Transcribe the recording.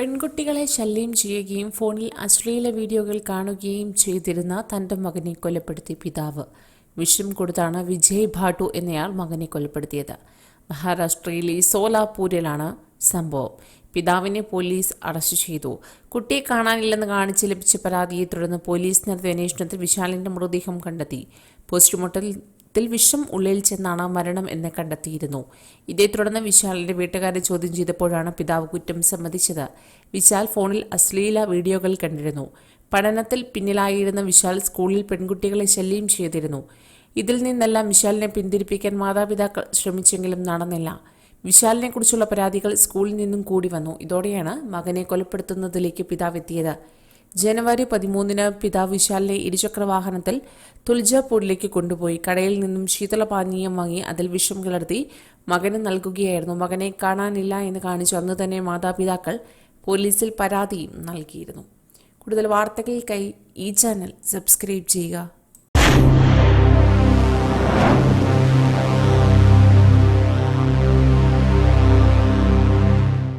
പെൺകുട്ടികളെ ശല്യം ചെയ്യുകയും ഫോണിൽ അശ്ലീല വീഡിയോകൾ കാണുകയും ചെയ്തിരുന്ന തന്റെ മകനെ കൊലപ്പെടുത്തി പിതാവ്. വിഷം കൊടുത്താണ് വിജയ് ഭാട്ടു എന്നയാൾ മകനെ കൊലപ്പെടുത്തിയത്. മഹാരാഷ്ട്രയിലെ സോലാപൂരിലാണ് സംഭവം. പിതാവിനെ പോലീസ് അറസ്റ്റ് ചെയ്തു. കുട്ടിയെ കാണാനില്ലെന്ന് കാണിച്ച് ലഭിച്ച പരാതിയെ തുടർന്ന് പോലീസ് നടത്തിയ അന്വേഷണത്തിൽ വിശാലിന്റെ മൃതദേഹം കണ്ടെത്തി. പോസ്റ്റ്മോർട്ടത്തിൽ വിഷം ഉള്ളിൽ ചെന്നാണ് മരണം എന്ന് കണ്ടെത്തിയിരുന്നു. ഇതേ തുടർന്ന് വിശാലിന്റെ വീട്ടുകാരെ ചോദ്യം ചെയ്തപ്പോഴാണ് പിതാവ് കുറ്റം സമ്മതിച്ചത്. വിശാൽ ഫോണിൽ അശ്ലീല വീഡിയോകൾ കണ്ടിരുന്നു. പഠനത്തിൽ പിന്നിലായിരുന്ന വിശാൽ സ്കൂളിൽ പെൺകുട്ടികളെ ശല്യം ചെയ്തിരുന്നു. ഇതിൽ നിന്നെല്ലാം വിശാലിനെ പിന്തിരിപ്പിക്കാൻ മാതാപിതാക്കൾ ശ്രമിച്ചെങ്കിലും നടന്നില്ല. വിശാലിനെ കുറിച്ചുള്ള പരാതികൾ സ്കൂളിൽ നിന്നും കൂടി വന്നു. ഇതോടെയാണ് മകനെ കൊലപ്പെടുത്തുന്നതിലേക്ക് പിതാവ് എത്തിയത്. ജനുവരി പതിമൂന്നിന് പിതാവ് വിശാലിനെ ഇരുചക്ര വാഹനത്തിൽ തുൽജാപൂരിലേക്ക് കൊണ്ടുപോയി. കടയിൽ നിന്നും ശീതളപാനീയം വാങ്ങി അതിൽ വിഷം കലർത്തി മകന് നൽകുകയായിരുന്നു. മകനെ കാണാനില്ല എന്ന് കാണിച്ചു. അന്ന് തന്നെ മാതാപിതാക്കൾ പോലീസിൽ പരാതിയും നൽകിയിരുന്നു. കൂടുതൽ വാർത്തകൾക്കായി ഈ ചാനൽ സബ്സ്ക്രൈബ് ചെയ്യുക.